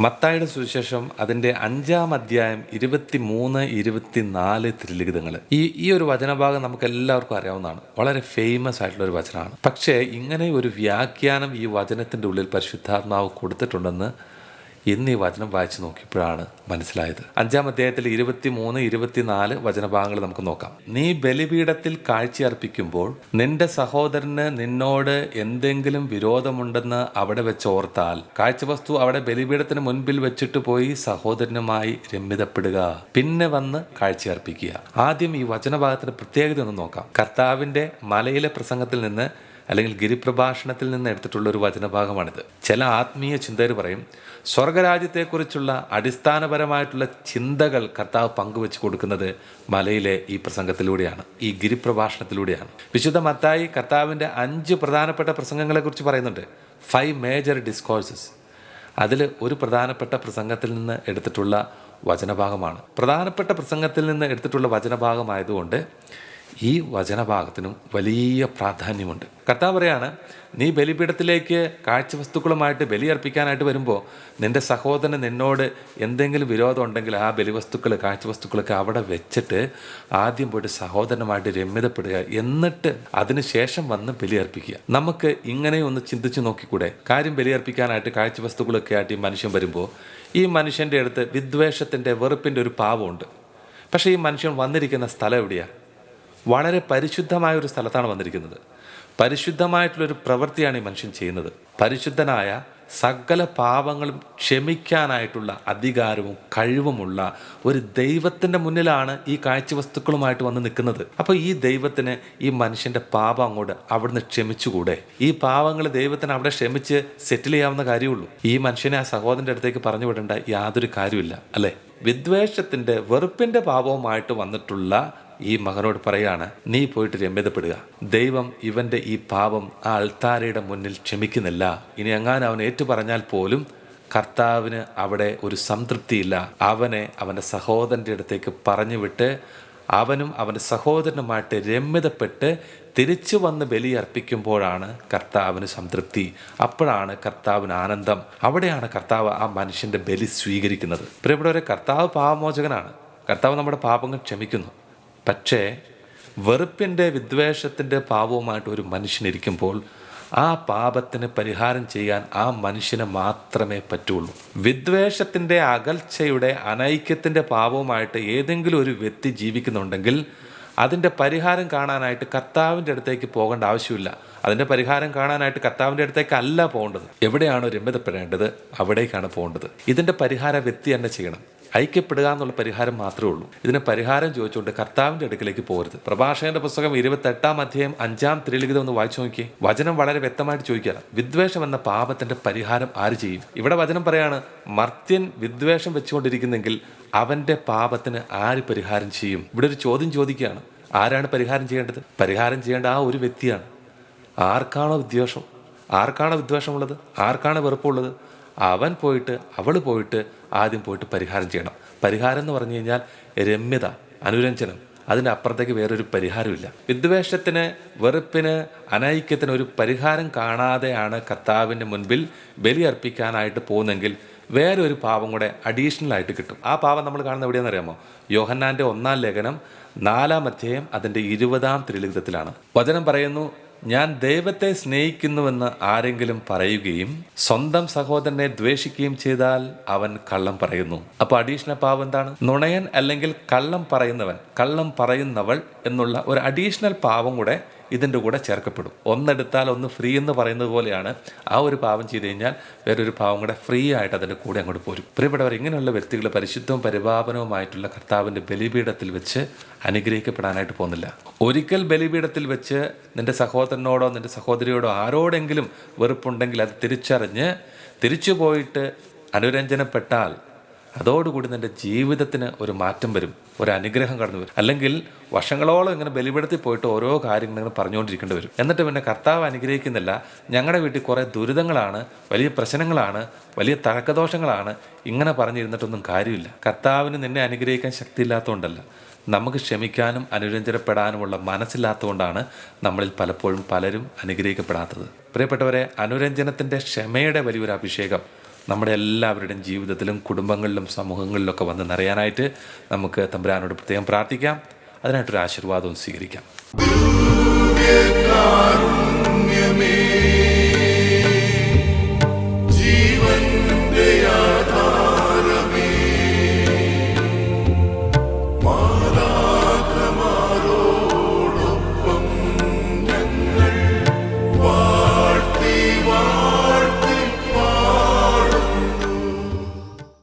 മത്തായുടെ സുവിശേഷം അതിന്റെ അഞ്ചാം അധ്യായം ഇരുപത്തി മൂന്ന് ഇരുപത്തി നാല് തിരുലിഖിതങ്ങൾ ഈ ഈ ഒരു വചനഭാഗം നമുക്ക് എല്ലാവർക്കും അറിയാവുന്നതാണ്. വളരെ ഫേമസ് ആയിട്ടുള്ള ഒരു വചനമാണ്. പക്ഷേ ഇങ്ങനെ ഒരു വ്യാഖ്യാനം ഈ വചനത്തിന്റെ ഉള്ളിൽ പരിശുദ്ധാത്മാവ് കൊടുത്തിട്ടുണ്ടെന്ന് ഇന്ന് ഈ വചനം വായിച്ചു നോക്കിയപ്പോഴാണ് മനസ്സിലായത്. അഞ്ചാം അധ്യായത്തിൽ ഇരുപത്തി മൂന്ന് ഇരുപത്തിനാല് വചനഭാഗങ്ങൾ നമുക്ക് നോക്കാം. നീ ബലിപീഠത്തിൽ കാഴ്ചയർപ്പിക്കുമ്പോൾ നിന്റെ സഹോദരന് നിന്നോട് എന്തെങ്കിലും വിരോധമുണ്ടെന്ന് അവിടെ വെച്ച് ഓർത്താൽ കാഴ്ച വസ്തു അവിടെ ബലിപീഠത്തിന് മുൻപിൽ വെച്ചിട്ട് പോയി സഹോദരനുമായി രമ്യതപ്പെടുക. പിന്നെ വന്ന് കാഴ്ചയർപ്പിക്കുക. ആദ്യം ഈ വചനഭാഗത്തിന്റെ പ്രത്യേകത ഒന്ന് നോക്കാം. കർത്താവിന്റെ മലയിലെ പ്രസംഗത്തിൽ നിന്ന് അല്ലെങ്കിൽ ഗിരിപ്രഭാഷണത്തിൽ നിന്ന് എടുത്തിട്ടുള്ള ഒരു വചനഭാഗമാണിത്. ചില ആത്മീയ ചിന്തകർ പറയും സ്വർഗരാജ്യത്തെക്കുറിച്ചുള്ള അടിസ്ഥാനപരമായിട്ടുള്ള ചിന്തകൾ കർത്താവ് പങ്കുവെച്ച് കൊടുക്കുന്നത് മലയിലെ ഈ പ്രസംഗത്തിലൂടെയാണ് ഈ ഗിരിപ്രഭാഷണത്തിലൂടെയാണ്. വിശുദ്ധ മത്തായി കർത്താവിന്റെ അഞ്ച് പ്രധാനപ്പെട്ട പ്രസംഗങ്ങളെക്കുറിച്ച് പറയുന്നുണ്ട്. ഫൈവ് മേജർ ഡിസ്കോഴ്സസ് അതിൽ ഒരു പ്രധാനപ്പെട്ട പ്രസംഗത്തിൽ നിന്ന് എടുത്തിട്ടുള്ള വചനഭാഗമാണ്. പ്രധാനപ്പെട്ട പ്രസംഗത്തിൽ നിന്ന് എടുത്തിട്ടുള്ള വചനഭാഗമായതുകൊണ്ട് ഈ വചനഭാഗത്തിനും വലിയ പ്രാധാന്യമുണ്ട്. കർത്താവ് പറയാണ് നീ ബലിപീഠത്തിലേക്ക് കാഴ്ചവസ്തുക്കളുമായിട്ട് ബലിയർപ്പിക്കാനായിട്ട് വരുമ്പോൾ നിന്റെ സഹോദരന് നിന്നോട് എന്തെങ്കിലും വിരോധം ഉണ്ടെങ്കിൽ ആ ബലിവസ്തുക്കൾ കാഴ്ചവസ്തുക്കളൊക്കെ അവിടെ വെച്ചിട്ട് ആദ്യം പോയിട്ട് സഹോദരനുമായിട്ട് രമ്യതപ്പെടുക. എന്നിട്ട് അതിനുശേഷം വന്ന് ബലിയർപ്പിക്കുക. നമുക്ക് ഇങ്ങനെ ഒന്ന് ചിന്തിച്ചു നോക്കിക്കൂടെ? കാര്യം ബലിയർപ്പിക്കാനായിട്ട് കാഴ്ചവസ്തുക്കളൊക്കെ ആയിട്ട് ഈ മനുഷ്യൻ വരുമ്പോൾ ഈ മനുഷ്യന്റെ അടുത്ത് വിദ്വേഷത്തിന്റെ വെറുപ്പിന്റെ ഒരു പാവമുണ്ട്. പക്ഷേ ഈ മനുഷ്യൻ വന്നിരിക്കുന്ന സ്ഥലം എവിടെയാണ് വളരെ പരിശുദ്ധമായ ഒരു സ്ഥലത്താണ് വന്നിരിക്കുന്നത്. പരിശുദ്ധമായിട്ടുള്ളൊരു പ്രവൃത്തിയാണ് ഈ മനുഷ്യൻ ചെയ്യുന്നത്. പരിശുദ്ധനായ സകല പാപങ്ങളും ക്ഷമിക്കാനായിട്ടുള്ള അധികാരവും കഴിവുമുള്ള ഒരു ദൈവത്തിന്റെ മുന്നിലാണ് ഈ കാഴ്ചവസ്തുക്കളുമായിട്ട് വന്ന് നിൽക്കുന്നത്. അപ്പോൾ ഈ ദൈവത്തിന് ഈ മനുഷ്യന്റെ പാപം അങ്ങോട്ട് അവിടുന്ന് ക്ഷമിച്ചുകൂടെ? ഈ പാപങ്ങൾ ദൈവത്തിന് അവിടെ ക്ഷമിച്ച് സെറ്റിൽ ചെയ്യാവുന്ന കാര്യമുള്ളൂ. ഈ മനുഷ്യനെ ആ സഹോദരന്റെ അടുത്തേക്ക് പറഞ്ഞു വിടേണ്ട യാതൊരു കാര്യമില്ല അല്ലേ? വിദ്വേഷത്തിന്റെ വെറുപ്പിന്റെ പാപവുമായിട്ട് വന്നിട്ടുള്ള ഈ മകനോട് പറയാണ് നീ പോയിട്ട് രമ്യതപ്പെടുക. ദൈവം ഇവന്റെ ഈ പാപം ആ അൾത്താരയുടെ മുന്നിൽ ക്ഷമിക്കുന്നില്ല. ഇനി എങ്ങാനും അവൻ ഏറ്റു പറഞ്ഞാൽ പോലും കർത്താവിന് അവിടെ ഒരു സംതൃപ്തിയില്ല. അവനെ അവന്റെ സഹോദരന്റെ അടുത്തേക്ക് പറഞ്ഞു വിട്ട് അവനും അവന്റെ സഹോദരനുമായിട്ട് രമ്യതപ്പെട്ട് തിരിച്ചു വന്ന് ബലി അർപ്പിക്കുമ്പോഴാണ് കർത്താവിന് സംതൃപ്തി. അപ്പോഴാണ് കർത്താവിന് ആനന്ദം. അവിടെയാണ് കർത്താവ് ആ മനുഷ്യന്റെ ബലി സ്വീകരിക്കുന്നത്. പ്രിയപ്പെട്ടവരെ കർത്താവ് പാപമോചകനാണ് കർത്താവ് നമ്മുടെ പാപങ്ങൾ ക്ഷമിക്കുന്നു. പക്ഷേ വെറുപ്പിന്റെ വിദ്വേഷത്തിന്റെ പാപവുമായിട്ട് ഒരു മനുഷ്യനിരിക്കുമ്പോൾ ആ പാപത്തിന് പരിഹാരം ചെയ്യാൻ ആ മനുഷ്യന് മാത്രമേ പറ്റുള്ളൂ. വിദ്വേഷത്തിന്റെ അകൽച്ചയുടെ അനൈക്യത്തിന്റെ പാപവുമായിട്ട് ഏതെങ്കിലും ഒരു വ്യക്തി ജീവിക്കുന്നുണ്ടെങ്കിൽ അതിന്റെ പരിഹാരം കാണാനായിട്ട് കർത്താവിന്റെ അടുത്തേക്ക് പോകേണ്ട ആവശ്യമില്ല. അതിന്റെ പരിഹാരം കാണാനായിട്ട് കർത്താവിന്റെ അടുത്തേക്ക് അല്ല പോകേണ്ടത്. എവിടെയാണോ രമ്യതപ്പെടേണ്ടത്? അവിടേക്കാണ് പോകേണ്ടത്. ഇതിന്റെ പരിഹാര വ്യക്തി തന്നെ ചെയ്യണം. ഐക്യപ്പെടുക എന്നുള്ള പരിഹാരം മാത്രമേ ഉള്ളൂ. ഇതിന് പരിഹാരം ചോദിച്ചുകൊണ്ട് കർത്താവിന്റെ അടുക്കിലേക്ക് പോകരുത്. പ്രഭാഷകന്റെ പുസ്തകം ഇരുപത്തെട്ടാം അധ്യായം അഞ്ചാം തിരുലിഖിതം ഒന്ന് വായിച്ചു നോക്കിയേ. വചനം വളരെ വ്യക്തമായിട്ട് ചോദിക്കുക വിദ്വേഷം എന്ന പാപത്തിന്റെ പരിഹാരം ആര് ചെയ്യും? ഇവിടെ വചനം പറയാണ് മർത്യൻ വിദ്വേഷം വെച്ചുകൊണ്ടിരിക്കുന്നെങ്കിൽ അവന്റെ പാപത്തിന് ആര് പരിഹാരം ചെയ്യും? ഇവിടെ ഒരു ചോദ്യം ചോദിക്കുകയാണ് ആരാണ് പരിഹാരം ചെയ്യേണ്ടത്? പരിഹാരം ചെയ്യേണ്ട ആ ഒരു വ്യക്തിയാണ്. ആർക്കാണോ വിദ്വേഷം? ആർക്കാണോ വിദ്വേഷമുള്ളത്? ആർക്കാണ് വെറുപ്പുള്ളത്? അവൻ പോയിട്ട് അവൾ പോയിട്ട് ആദ്യം പോയിട്ട് പരിഹാരം ചെയ്യണം. പരിഹാരം എന്ന് പറഞ്ഞു കഴിഞ്ഞാൽ രമ്യത അനുരഞ്ജനം. അതിനപ്പുറത്തേക്ക് അപ്പുറത്തേക്ക് വേറൊരു പരിഹാരമില്ല വിദ്വേഷത്തിന് വെറുപ്പിന് അനൈക്യത്തിന് ഒരു പരിഹാരം കാണാതെയാണ് കർത്താവിന്റെ മുൻപിൽ ബലി അർപ്പിക്കാനായിട്ട് പോകുന്നെങ്കിൽ വേറെ ഒരു പാവം കൂടെ അഡീഷണൽ ആയിട്ട് കിട്ടും. ആ പാവം നമ്മൾ കാണുന്നത് എവിടെയാണെന്ന് അറിയാമോ? യോഹന്നാന്റെ ഒന്നാം ലേഖനം നാലാം അധ്യായം അതിന്റെ ഇരുപതാം തിരുലിഖിതത്തിലാണ്. വചനം പറയുന്നു ഞാൻ ദൈവത്തെ സ്നേഹിക്കുന്നുവെന്ന് ആരെങ്കിലും പറയുകയും സ്വന്തം സഹോദരനെ ദ്വേഷിക്കുകയും ചെയ്താൽ അവൻ കള്ളം പറയുന്നു. അപ്പൊ അഡീഷണൽ പാവം എന്താണ്? നുണയൻ അല്ലെങ്കിൽ കള്ളം പറയുന്നവൻ കള്ളം പറയുന്നവൾ എന്നുള്ള ഒരു അഡീഷണൽ പാവം കൂടെ ഇതിന്റെ കൂടെ ചേർക്കപ്പെടും. ഒന്നെടുത്താൽ ഒന്ന് ഫ്രീ എന്ന് പറയുന്നത് പോലെയാണ്. ആ ഒരു പാവം ചെയ്ത് കഴിഞ്ഞാൽ വേറൊരു പാവം കൂടെ ഫ്രീ ആയിട്ട് അതിന്റെ കൂടെ അങ്ങോട്ട് പോരും. പ്രിയപ്പെട്ടവർ ഇങ്ങനെയുള്ള വ്യക്തികൾ പരിശുദ്ധവും പരിപാപനവുമായിട്ടുള്ള കർത്താവിന്റെ ബലിപീഠത്തിൽ വെച്ച് അനുഗ്രഹിക്കപ്പെടാനായിട്ട് പോകുന്നില്ല. ഒരിക്കൽ ബലിപീഠത്തിൽ വെച്ച് നിന്റെ സഹോദരനോടോ നിന്റെ സഹോദരിയോടോ ആരോടെങ്കിലും വെറുപ്പുണ്ടെങ്കിൽ അത് തിരിച്ചറിഞ്ഞ് തിരിച്ചു പോയിട്ട് അനുരഞ്ജനപ്പെട്ടാൽ അതോടുകൂടി നിന്റെ ജീവിതത്തിന് ഒരു മാറ്റം വരും ഒരു അനുഗ്രഹം കടന്നു വരും. അല്ലെങ്കിൽ വർഷങ്ങളോളം ഇങ്ങനെ ബലിപീഠത്തിൽ പോയിട്ട് ഓരോ കാര്യങ്ങൾ ഇങ്ങനെ പറഞ്ഞുകൊണ്ടിരിക്കേണ്ടി വരും. എന്നിട്ട് പിന്നെ കർത്താവ് അനുഗ്രഹിക്കുന്നില്ല. ഞങ്ങളുടെ വീട്ടിൽ കുറേ ദുരിതങ്ങളാണ് വലിയ പ്രശ്നങ്ങളാണ് വലിയ തഴക്കദോഷങ്ങളാണ് ഇങ്ങനെ പറഞ്ഞിരുന്നിട്ടൊന്നും കാര്യമില്ല. കർത്താവിന് നിന്നെ അനുഗ്രഹിക്കാൻ ശക്തിയില്ലാത്തതുകൊണ്ടല്ല. നമുക്ക് ക്ഷമിക്കാനും അനുരഞ്ജനപ്പെടാനുമുള്ള മനസ്സില്ലാത്തതുകൊണ്ടാണ് നമ്മളിൽ പലപ്പോഴും പലരും അനുഗ്രഹിക്കപ്പെടാത്തത്. പ്രിയപ്പെട്ടവരെ അനുരഞ്ജനത്തിന്റെ ക്ഷമയുടെ വലിയൊരു അഭിഷേകം നമ്മുടെ എല്ലാവരുടെയും ജീവിതത്തിലും കുടുംബങ്ങളിലും സമൂഹങ്ങളിലൊക്കെ വന്ന് നിറയാനായിട്ട് നമുക്ക് തമ്പുരാനോട് പ്രത്യേകം പ്രാർത്ഥിക്കാം. അതിനായിട്ടൊരു ആശീർവാദവും സ്വീകരിക്കാം.